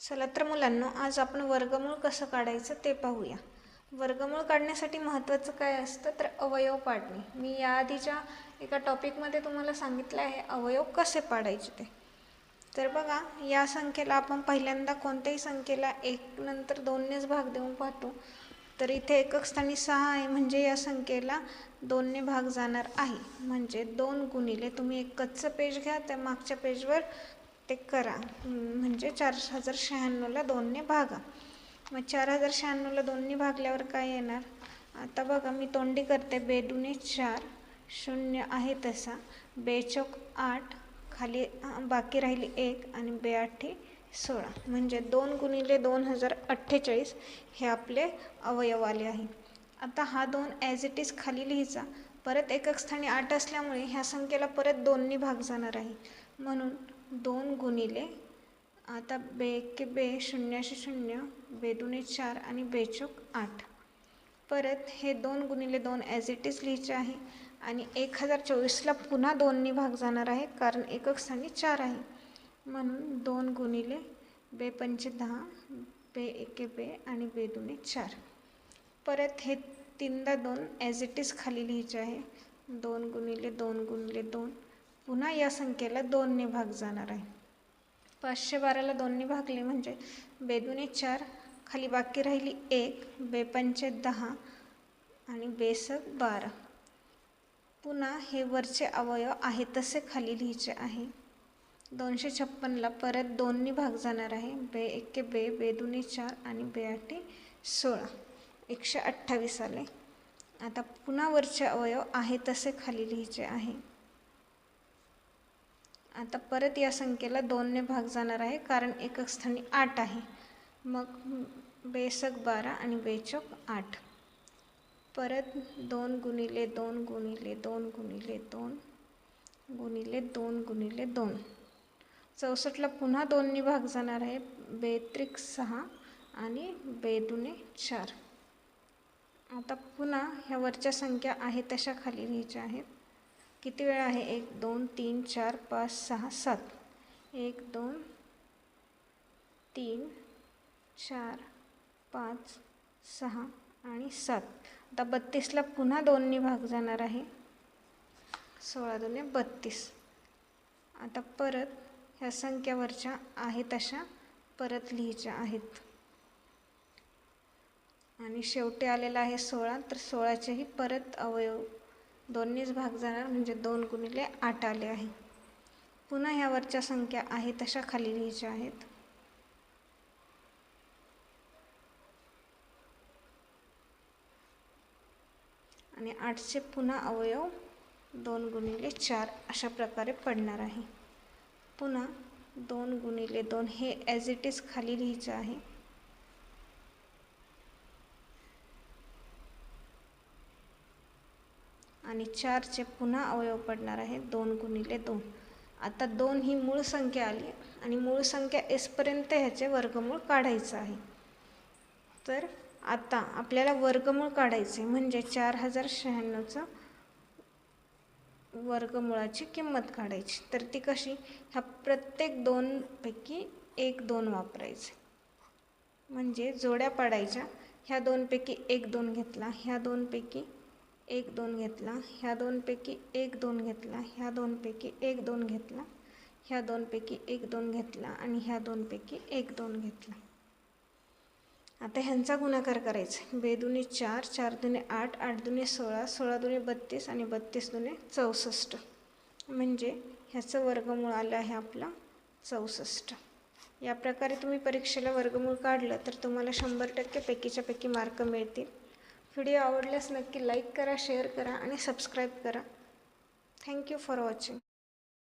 चला तर मुलांनो आज आपण वर्गमूळ कसं काढायचं ते पाहूया. वर्गमूळ काढण्यासाठी महत्त्वाचं काय असतं तर अवयव पाडणे. मी याआधीच्या एका टॉपिकमध्ये तुम्हाला सांगितलं आहे अवयव कसे पाडायचे ते. तर बघा या संख्येला आपण पहिल्यांदा कोणत्याही संख्येला एक नंतर दोननेच भाग देऊन पाहतो. तर इथे एकक स्थानी सहा आहे म्हणजे या संख्येला दोनने भाग जाणार आहे. म्हणजे दोन गुणिले तुम्ही एक कच्चं पेज घ्या त्या मागच्या पेजवर ते करा. म्हणजे चार हजार शहाण्णवला दोनने भागा. मग चार हजार शहाण्णवला दोनने भागल्यावर काय येणार? आता बघा मी तोंडी करते. बेदुने चार शून्य आहे तसा. बेचोक आठ खाली बाकी राहिली एक आणि बेआठी सोळा. म्हणजे दोन गुणिले दोन हजार अठ्ठेचाळीस हे आपले अवयव आले आहे. आता हा दोन ॲज इट इज खाली लिहायचा परत एकक स्थानी आठ असल्यामुळे ह्या संख्येला परत दोननी भाग जाणार आहे. म्हणून दोन गुणिले. आता बे के बे शून्याशे शून्य बेदुने चार आणि बेचोक आठ. परत हे दोन गुणिले दोन ॲज इट इज लिहायचे आहे. आणि एक हजार चोवीसला पुन्हा दोननी भाग जाणार आहे कारण एकक स्थानी चार आहे. म्हणून दोन गुणिले बे पंचे दहा बे एके बे आणि बे दुने चार. परत हे तीनदा दोन ॲज इट इज खाली लिहायचे आहे. दोन गुणिले दोन गुणिले दोन. पुन्हा या संख्येला दोनने भाग जाणार आहे. पाचशे बाराला दोनने भागले म्हणजे बेदुने चार खाली बाकी राहिली एक बेपंचे दहा आणि बेसक बारा. पुन्हा हे वरचे अवयव आहे तसे खाली लिहायचे आहे. दोनशे छप्पनला परत दोननी भाग जाणार आहे बे एके बे बेदुने चार आणि बे आठे सोळा. एकशे अठ्ठावीस आले. आता पुन्हा वरचे अवयव आहे तसे खाली लिहायचे आहे. आता परत या संख्येला दोनने भाग जाणार आहे कारण एकक स्थानी आठ आहे. मग बेसक बारा आणि बेचक आठ. परत दोन गुणिले दोन गुणिले दोन गुणिले दोन गुणिले दोन गुणिले दोन. चौसष्टला पुन्हा दोननी भाग जाणार आहे बेत्रिक सहा आणि बेदुने चार. आता पुन्हा ह्या वरच्या संख्या आहे तशा खाली लिहायच्या आहेत. किती वेळा आहे? एक दोन तीन चार पाच सहा सात. एक दोन तीन चार पाच सहा आणि सात. आता बत्तीसला पुन्हा दोनने भाग जाणार आहे. सोळा दोन्ही बत्तीस. आता परत ह्या संख्यावरच्या आहेत अशा परत लिहायच्या आहेत. आणि शेवटी आलेला आहे सोळा तर सोळाचेही परत अवयव दोन्हीच भाग जाणार म्हणजे दोन गुणिले आठ आले आहे. पुन्हा ह्यावरच्या संख्या आहे तशा खाली लिहायच्या आहेत. आणि आठचे पुन्हा अवयव दोन गुणिले चार अशा प्रकारे पडणार आहे. पुन्हा दोन गुणिले दोन हे ॲज इट इज खाली लिहायचं आहे. आणि चारचे पुन्हा अवयव पडणार आहे. दोन गुणिले दोन. आता दोन ही मूळ संख्या आली आणि मूळ संख्या एसपर्यंत ह्याचे वर्गमूळ काढायचं आहे. तर आता आपल्याला वर्गमूळ काढायचे म्हणजे चार हजार शहाण्णवचं वर्गमुळाची किंमत काढायची. तर ती कशी? ह्या प्रत्येक दोनपैकी एक दोन वापरायचे. म्हणजे जोड्या पाडायच्या. ह्या दोनपैकी एक दोन घेतला. ह्या दोनपैकी एक दोन घेतला ह्या दोनपैकी एक दोन घेतला ह्या दोनपैकी एक दोन घेतला ह्या दोनपैकी एक दोन घेतला आणि ह्या दोनपैकी एक दोन घेतला. आता ह्यांचा गुणाकार करायचा बेदुने चार चार दुने आठ आठ दुने सोळा सोळा दुने बत्तीस आणि बत्तीस दुने चौसष्ट. म्हणजे ह्याचं वर्गमूळ आलं आहे आपलं चौसष्ट. या प्रकारे तुम्ही परीक्षेला वर्गमूळ काढलं तर तुम्हाला शंभर टक्के पैकीच्या पैकी मार्क मिळतील. व्हिडिओ आवडल्यास नक्की लाईक करा शेअर करा आणि सबस्क्राईब करा. Thank you for watching.